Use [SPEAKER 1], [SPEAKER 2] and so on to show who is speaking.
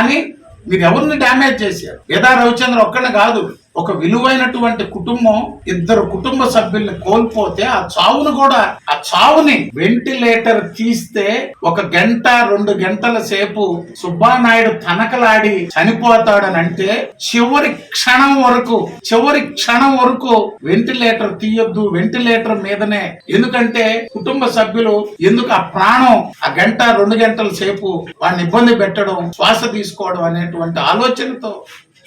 [SPEAKER 1] కానీ మీరు ఎవరిని డ్యామేజ్ చేశారు? యథా రవిచంద్ర ఒక్కడిని కాదు. ఒక విలువైనటువంటి కుటుంబం ఇద్దరు కుటుంబ సభ్యుల్ని కోల్పోతే ఆ చావును కూడా ఆ చావుని వెంటిలేటర్ తీస్తే ఒక గంట రెండు గంటల సేపు సుబ్బానాయుడు తనకలాడి చనిపోతాడని అంటే చివరి క్షణం వరకు చివరి క్షణం వరకు వెంటిలేటర్ తీయొద్దు వెంటిలేటర్ మీదనే. ఎందుకంటే కుటుంబ సభ్యులు ఎందుకు ఆ ప్రాణం ఆ గంట రెండు గంటల సేపు వాడిని ఇబ్బంది పెట్టడం శ్వాస తీసుకోవడం అనేటువంటి ఆలోచనతో